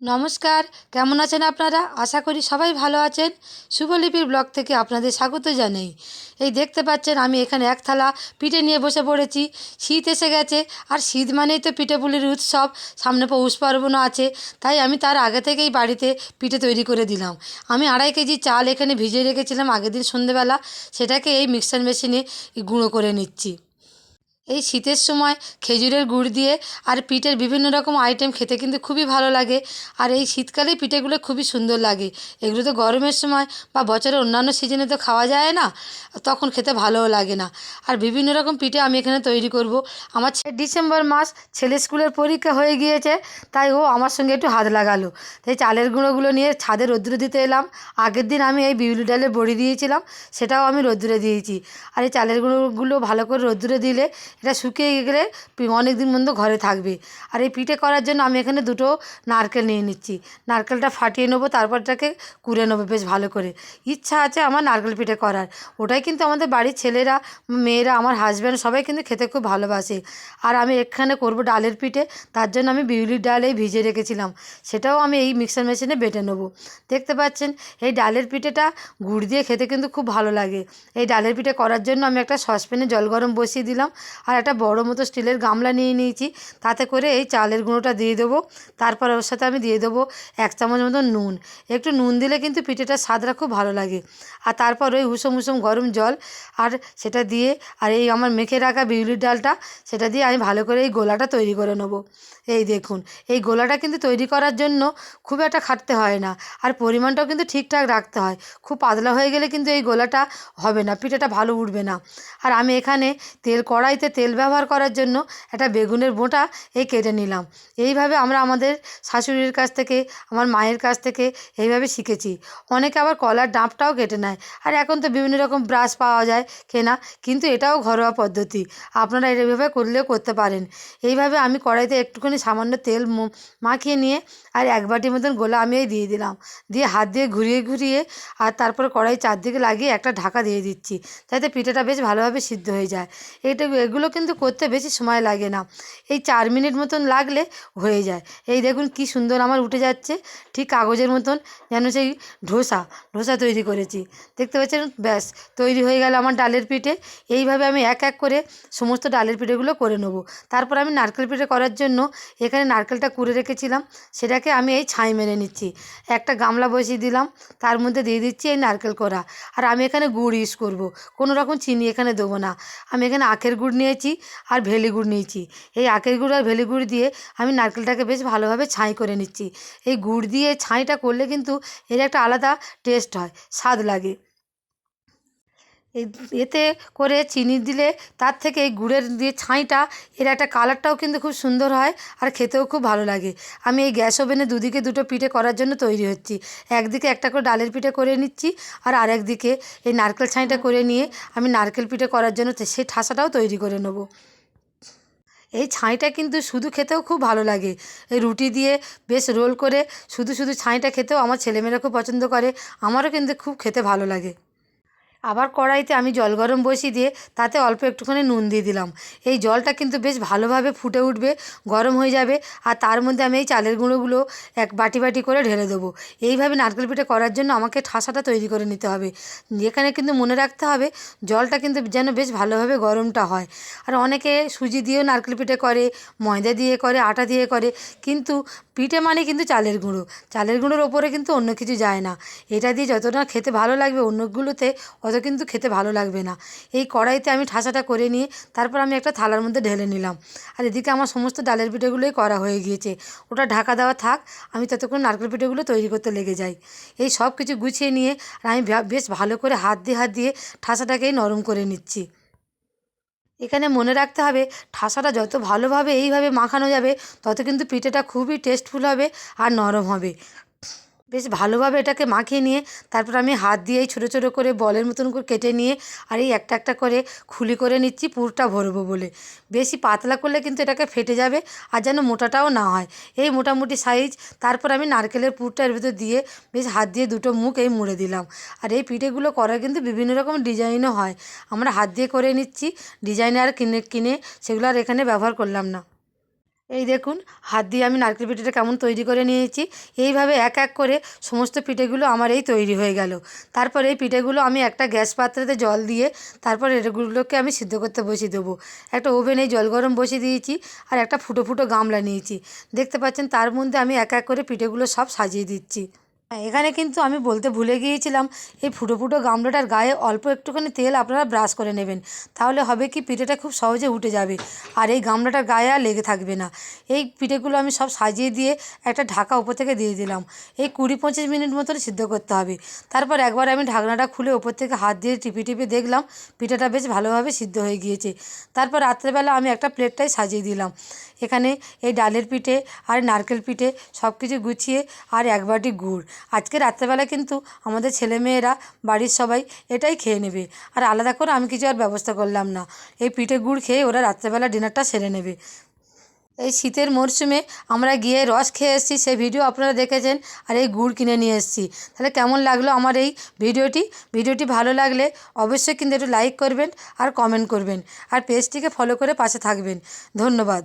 নমস্কার, কেমন আছেন আপনারা? আশা করি সবাই ভালো আছেন। শুভলিপির ব্লগ থেকে আপনাদের স্বাগত জানাই। এই দেখতে পাচ্ছেন, আমি এখানে এক থালা পিঠে নিয়ে বসে পড়েছি। শীত এসে গেছে, আর শীত মানেই তো পিঠেপুলির উৎসব। সামনে পৌষ পার্বণও আছে, তাই আমি তার আগে থেকেই বাড়িতে পিঠে তৈরি করে দিলাম। আমি আড়াই কেজি চাল এখানে ভিজিয়ে রেখেছিলাম আগের দিন সন্ধেবেলা। সেটাকে এই মিক্সার মেশিনে গুঁড়ো করে নিচ্ছি। এই শীতের সময় খেজুরের গুড় দিয়ে আর পিঠের বিভিন্ন রকম আইটেম খেতে কিন্তু খুবই ভালো লাগে। আর এই শীতকালেই পিঠেগুলো খুবই সুন্দর লাগে। এগুলো তো গরমের সময় বা বছরের অন্যান্য সিজনে তো খাওয়া যায় না, তখন খেতে ভালোও লাগে না। আর বিভিন্ন রকম পিঠে আমি এখানে তৈরি করব। আমার ডিসেম্বর মাস ছেলে স্কুলের পরীক্ষা হয়ে গিয়েছে, তাই ও আমার সঙ্গে একটু হাত লাগালো। তাই চালের গুঁড়োগুলো নিয়ে ছাদে রোদ্দুরে দিতে এলাম। আগের দিন আমি এই বিউলি ডালের বড়ি দিয়েছিলাম, সেটাও আমি রোদ্দুরে দিয়েছি। আর এই চালের গুঁড়োগুলো ভালো করে রোদ্দুরে দিলে এটা শুকিয়ে গেলে অনেক দিন পর্যন্ত ঘরে থাকবে। আর এই পিঠে করার জন্য আমি এখানে দুটো নারকেল নিয়ে নিচ্ছি। নারকেলটা ফাটিয়ে নেব, তারপর এটাকে কুড়ে নেব বেশ ভালো করে। ইচ্ছা আছে আমার নারকেল পিঠে করার। ওটাই কিন্তু আমাদের বাড়ির ছেলেরা, মেয়েরা, আমার হাজব্যান্ড সবাই কিন্তু খেতে খুব ভালোবাসে। আর আমি এখানে করব ডালের পিঠে, তার জন্য আমি বিউলির ডাল এই ভিজিয়ে রেখেছিলাম। সেটাও আমি এই মিক্সার মেশিনে বেটে নেব। দেখতে পাচ্ছেন, এই ডালের পিঠেটা গুড় দিয়ে খেতে কিন্তু খুব ভালো লাগে। এই ডালের পিঠে করার জন্য আমি একটা সসপ্যানে জল গরম বসিয়ে দিলাম। আর একটা বড় মতো স্টিলের গামলা নিয়ে নিয়েছি। তাতে করে এই চালের গুঁড়োটা দিয়ে দেবো। তারপর ওর সাথে আমি দিয়ে দেবো এক চামচ মতো নুন। একটু নুন দিলে কিন্তু পিঠেটার স্বাদটা খুব ভালো লাগে। আর তারপর ওই উষম উষম গরম জল আর সেটা দিয়ে আর এই আমার মেখে রাখা বিউলির ডালটা, সেটা দিয়ে আমি ভালো করে এই গোলাটা তৈরি করে নেব। এই দেখুন, এই গোলাটা কিন্তু তৈরি করার জন্য খুব একটা খাটতে হয় না। আর পরিমাণটাও কিন্তু ঠিকঠাক রাখতে হয়। খুব পাতলা হয়ে গেলে কিন্তু এই গোলাটা হবে না, পিঠেটা ভালো উঠবে না। আর আমি এখানে তেল কড়াইতে তেল ব্যবহার করার জন্য একটা বেগুনের বোঁটা এই কেটে নিলাম। এইভাবে আমরা আমাদের শাশুড়ির কাছ থেকে, আমার মায়ের কাছ থেকে এইভাবে শিখেছি। অনেকে আবার কলার ডাঁপটাও কেটে নেয়। আর এখন তো বিভিন্ন রকম ব্রাশ পাওয়া যায় কেনা, কিন্তু এটাও ঘরোয়া পদ্ধতি। আপনারা এইভাবে করলেও করতে পারেন। এইভাবে আমি কড়াইতে একটুখানি সামান্য তেল মাখিয়ে নিয়ে আর এক বাটির মতন গোলা আমি দিয়ে দিলাম। দিয়ে হাত দিয়ে ঘুরিয়ে ঘুরিয়ে আর তারপরে কড়াই চারদিকে লাগিয়ে একটা ঢাকা দিয়ে দিচ্ছি। যাতে পিঠেটা বেশ ভালোভাবে সিদ্ধ হয়ে যায়। এটা এগুলো কিন্তু করতে বেশি সময় লাগে না। এই চার মিনিট মতন লাগলে হয়ে যায়। এই দেখুন কি সুন্দর আমার উঠে যাচ্ছে। ঠিক কাগজের মতন যেন সেই ধোসা ধোসা তৈরি করেছি। দেখতে পাচ্ছেন? ব্যাস, তৈরি হয়ে গেল আমার ডালের পিঠে। এইভাবে আমি এক এক করে সমস্ত ডালের পিঠেগুলো করে নেব। তারপর আমি নারকেল পিঠে করার জন্য এখানে নারকেলটা কুড়ে রেখেছিলাম। সেটাকে আমি এই ছাই মেরে নিচ্ছি। একটা গামলা বসিয়ে দিলাম। তার মধ্যে দিয়ে দিচ্ছি এই নারকেল কোড়া আর আমি এখানে গুড় ইউজ করব। কোনো রকম চিনি এখানে দেবো না। আমি এখানে আখের গুড় নিয়েছি। আর ভেলি গুড় নিয়েছি। এই আখের গুড় আর ভেলি গুড় দিয়ে আমি নারকেলটাকে বেশ ভালোভাবে ছাই করে নিচ্ছি। এই গুড় দিয়ে ছাইটা করলে কিন্তু এর একটা আলাদা টেস্ট হয়, স্বাদ লাগে। এতে করে চিনি দিলে তার থেকে এই গুড়ের দিয়ে ছাইটা, এর একটা কালারটাও কিন্তু খুব সুন্দর হয় আর খেতেও খুব ভালো লাগে। আমি এই গ্যাস ওভেনে দুদিকে দুটো পিঠে করার জন্য তৈরি হচ্ছি। একদিকে একটা করে ডালের পিঠে করে নিচ্ছি আর আরেকদিকে এই নারকেল ছাইটা করে নিয়ে আমি নারকেল পিঠে করার জন্য সেই ঠাসাটাও তৈরি করে নেব। এই ছাইটা কিন্তু শুধু খেতেও খুব ভালো লাগে। এই রুটি দিয়ে বেশ রোল করে শুধু শুধু ছাইটা খেতেও আমার ছেলেমেয়েরা খুব পছন্দ করে। আমারও কিন্তু খুব খেতে ভালো লাগে। আবার কড়াইতে আমি জল গরম বসিয়ে দিয়ে তাতে অল্প একটুখানি নুন দিয়ে দিলাম। এই জলটা কিন্তু বেশ ভালোভাবে ফুটে উঠবে, গরম হয়ে যাবে, আর তার মধ্যে আমি এই চালের গুঁড়োগুলো এক বাটি বাটি করে ঢেলে দেবো। এইভাবে নারকেল পিঠে করার জন্য আমাকে ঠাসাটা তৈরি করে নিতে হবে। এখানে কিন্তু মনে রাখতে হবে, জলটা কিন্তু যেন বেশ ভালোভাবে গরমটা হয়। আর অনেকে সুজি দিয়েও নারকেল পিঠে করে, ময়দা দিয়ে করে, আটা দিয়ে করে, কিন্তু পিঠে মানে কিন্তু চালের গুঁড়ো। চালের গুঁড়োর ওপরে কিন্তু অন্য কিছু যায় না। এটা দিয়ে যতটা খেতে ভালো লাগবে অন্যগুলোতে অত কিন্তু খেতে ভালো লাগবে না। এই কড়াইতে আমি ঠাসাটা করে নিয়ে তারপর আমি একটা থালার মধ্যে ঢেলে নিলাম। আর এদিকে আমার সমস্ত ডালের পিঠেগুলোই করা হয়ে গিয়েছে। ওটা ঢাকা দেওয়া থাক, আমি ততক্ষণ নারকেল পিঠেগুলো তৈরি করতে লেগে যাই। এই সব কিছু গুছিয়ে নিয়ে আর আমি বেশ ভালো করে হাত দিয়ে হাত দিয়ে ঠাসাটাকেই নরম করে নিচ্ছি। এখানে মনে রাখতে হবে, ঠাসাটা যত ভালোভাবে এইভাবে মাখানো যাবে, তত কিন্তু পিঠেটা খুবই টেস্টফুল হবে আর নরম হবে। বেশ ভালোভাবে এটাকে মাখিয়ে নিয়ে তারপর আমি হাত দিয়েই ছোটো ছোটো করে বলের মতন করে কেটে নিয়ে আর এই একটা একটা করে খুলি করে নিচ্ছি, পুরটা ভরবো বলে। বেশি পাতলা করলে কিন্তু এটাকে ফেটে যাবে আর যেন মোটাটাও না হয়। এই মোটামুটি সাইজ তারপর আমি নারকেলের পুরটা এর ভিতর দিয়ে বেশ হাত দিয়ে দুটো মুখ এই মুড়ে দিলাম। আর এই পিঠেগুলো করার কিন্তু বিভিন্ন রকম ডিজাইনও হয়। আমরা হাত দিয়ে করে নিচ্ছি, ডিজাইনার কিনে কিনে সেগুলো আর এখানে ব্যবহার করলাম না। এই দেখুন, হাত দিয়ে আমি নারকেল পিঠেটা কেমন তৈরি করে নিয়েছি। এইভাবে এক এক করে সমস্ত পিঠেগুলো আমার এই তৈরি হয়ে গেল। তারপর এই পিঠেগুলো আমি একটা গ্যাস পাত্রেতে জল দিয়ে তারপর এগুলোকে আমি সিদ্ধ করতে বসিয়ে দেবো। একটা ওভেনে জল গরম বসিয়ে দিয়েছি আর একটা ফুটো ফুটো গামলা নিয়েছি। দেখতে পাচ্ছেন, তার মধ্যে আমি এক এক করে পিঠেগুলো সব সাজিয়ে দিচ্ছি। এখানে কিন্তু আমি বলতে ভুলে গিয়েছিলাম, এই ফুটো ফুটো গামলাটার গায়ে অল্প একটুখানি তেল আপনারা ব্রাশ করে নেবেন। তাহলে হবে কি, পিঠেটা খুব সহজে উঠে যাবে। আর এই গামলাটার গায়ে আর লেগে থাকবে না। এই পিঠেগুলো আমি সব সাজিয়ে দিয়ে একটা ঢাকা উপর থেকে দিয়ে দিলাম। এই কুড়ি পঁচিশ মিনিট মতন সিদ্ধ করতে হবে। তারপর একবার আমি ঢাকনাটা খুলে ওপর থেকে হাত দিয়ে টিপে টিপে দেখলাম, পিঠাটা বেশ ভালোভাবে সিদ্ধ হয়ে গিয়েছে। তারপর রাত্রেবেলা আমি একটা প্লেটটাই সাজিয়ে দিলাম। এখানে এই ডালের পিঠে আর নারকেল পিঠে সব কিছু গুছিয়ে আর এক বাটি গুড়। আজকে রাত্রেবেলা কিন্তু আমাদের ছেলেমেয়েরা বাড়ির সবাই এটাই খেয়ে নেবে। আর আলাদা করে আমি কিছু আর ব্যবস্থা করলাম না। এই পিঠে গুড় খেয়ে ওরা রাত্রেবেলা ডিনারটা সেরে নেবে। এই শীতের মরশুমে আমরা গিয়ে রস খেয়ে এসেছি, সেই ভিডিও আপনারা দেখেছেন, আর এই গুড় কিনে নিয়ে এসেছি। তাহলে কেমন লাগল আমার এই ভিডিওটি? ভিডিওটি ভালো লাগলে অবশ্যই কিন্তু একটু লাইক করবেন আর কমেন্ট করবেন। আর পেজটিকে ফলো করে পাশে থাকবেন। ধন্যবাদ।